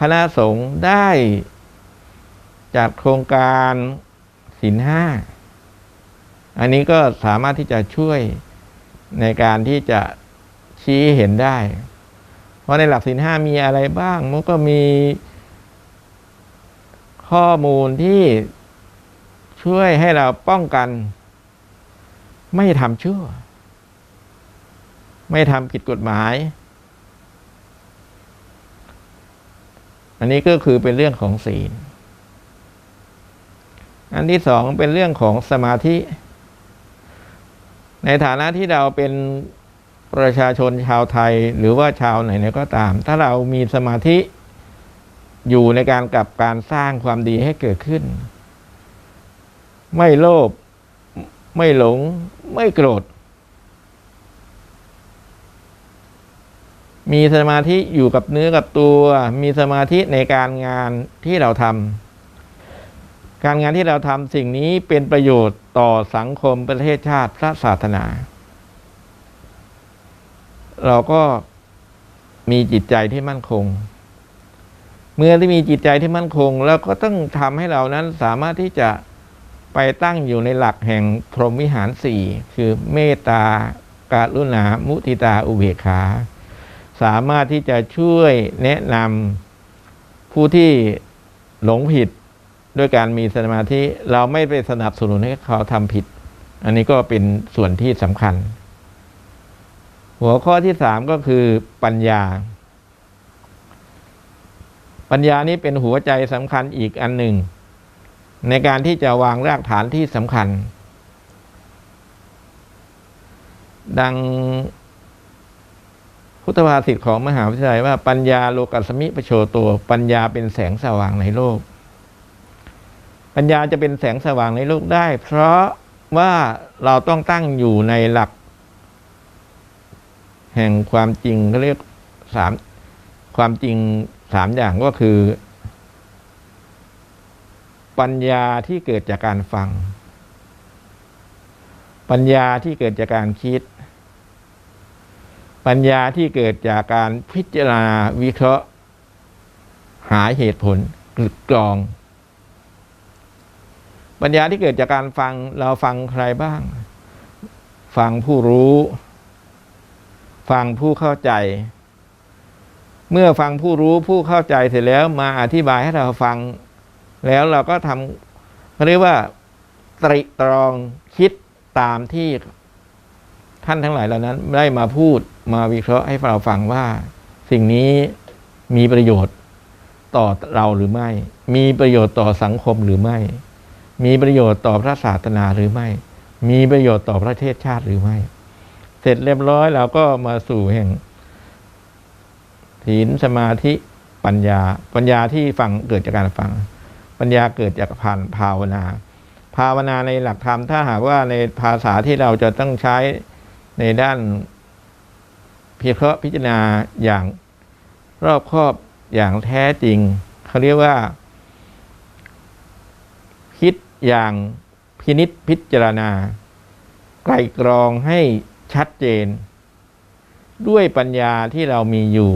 คณะสงฆ์ได้จัดโครงการศีลห้า อันนี้ก็สามารถที่จะช่วยในการที่จะชี้เห็นได้ เพราะในหลักศีลห้ามีอะไรบ้าง มันก็มีข้อมูลที่ช่วยให้เราป้องกัน ไม่ทำชั่ว ไม่ทำผิดกฎหมาย อันนี้ก็คือเป็นเรื่องของศีล อันที่สองเป็นเรื่องของสมาธิ ในฐานะที่เราเป็นประชาชนชาวไทยหรือว่าชาวไหนๆก็ตาม ถ้าเรามีสมาธิอยู่ในการกับการสร้างความดีให้เกิดขึ้น ไม่โลภไม่หลง ไม่โกรธ มีสมาธิอยู่กับเนื้อกับตัว มีสมาธิในการงานที่เราทำการงานที่เราทำสิ่งนี้เป็นประโยชน์ต่อสังคมประเทศชาติพระศาสนา เราก็มีจิตใจที่มั่นคง เมื่อที่มีจิตใจที่มั่นคง แล้วก็ต้องทำให้เรานั้นสามารถที่จะไปตั้งอยู่ในหลักแห่งพรหมวิหารสี่คือเมตตาการุณามุทิตาอุเบกขา สามารถที่จะช่วยแนะนำผู้ที่หลงผิดด้วยการมีสมาธิเราไม่ไปสนับสนุนให้เขาทำผิด อันนี้ก็เป็นส่วนที่สำคัญ หัวข้อที่สามก็คือปัญญา ปัญญานี้เป็นหัวใจสำคัญอีกอันหนึ่ง ในการที่จะวางรากฐานที่สำคัญ ดัง พุทธภาษิตของมหาวิทยาลัยว่าปัญญาโลกัสมิปโชโตัวปัญญาเป็นแสงสว่างในโลก ปัญญาจะเป็นแสงสว่างในโลกได้ เพราะว่าเราต้องตั้งอยู่ในหลัก แห่งความจริงเขาเรียกสามความจริงสามอย่างก็คือ ปัญญาที่เกิดจากการฟัง ปัญญาที่เกิดจากการคิด ปัญญาที่เกิดจากการพิจารณาวิเคราะห์ หาเหตุผลกลึกกรอง ปัญญาที่เกิดจากการฟังเราฟังใครบ้าง ฟังผู้รู้ ฟังผู้เข้าใจ เมื่อฟังผู้รู้ผู้เข้าใจเสร็จแล้วมาอธิบายให้เราฟัง แล้วเราก็ทำเขาเรียกว่าตริตรองคิดตามที่ ท่านทั้งหลายเหล่านั้นได้มาพูดมาวิเคราะห์ให้เราฟังว่า สิ่งนี้มีประโยชน์ต่อเราหรือไม่ มีประโยชน์ต่อสังคมหรือไม่ มีประโยชน์ต่อพระศาสนาหรือไม่ มีประโยชน์ต่อประเทศชาติหรือไม่ เสร็จเรียบร้อยเราก็มาสู่แห่งศีลสมาธิปัญญา ปัญญาที่ฟังเกิดจากการฟัง ปัญญาเกิดจากผ่านภาวนา ภาวนาในหลักธรรมถ้าหากว่าในภาษาที่เราจะต้องใช้ ในด้านพิเคราะห์พิจารณาอย่างรอบคอบอย่างแท้จริง เขาเรียกว่า คิดอย่างพินิษพิจารณา ไกลกรองให้ชัดเจน ด้วยปัญญาที่เรามีอยู่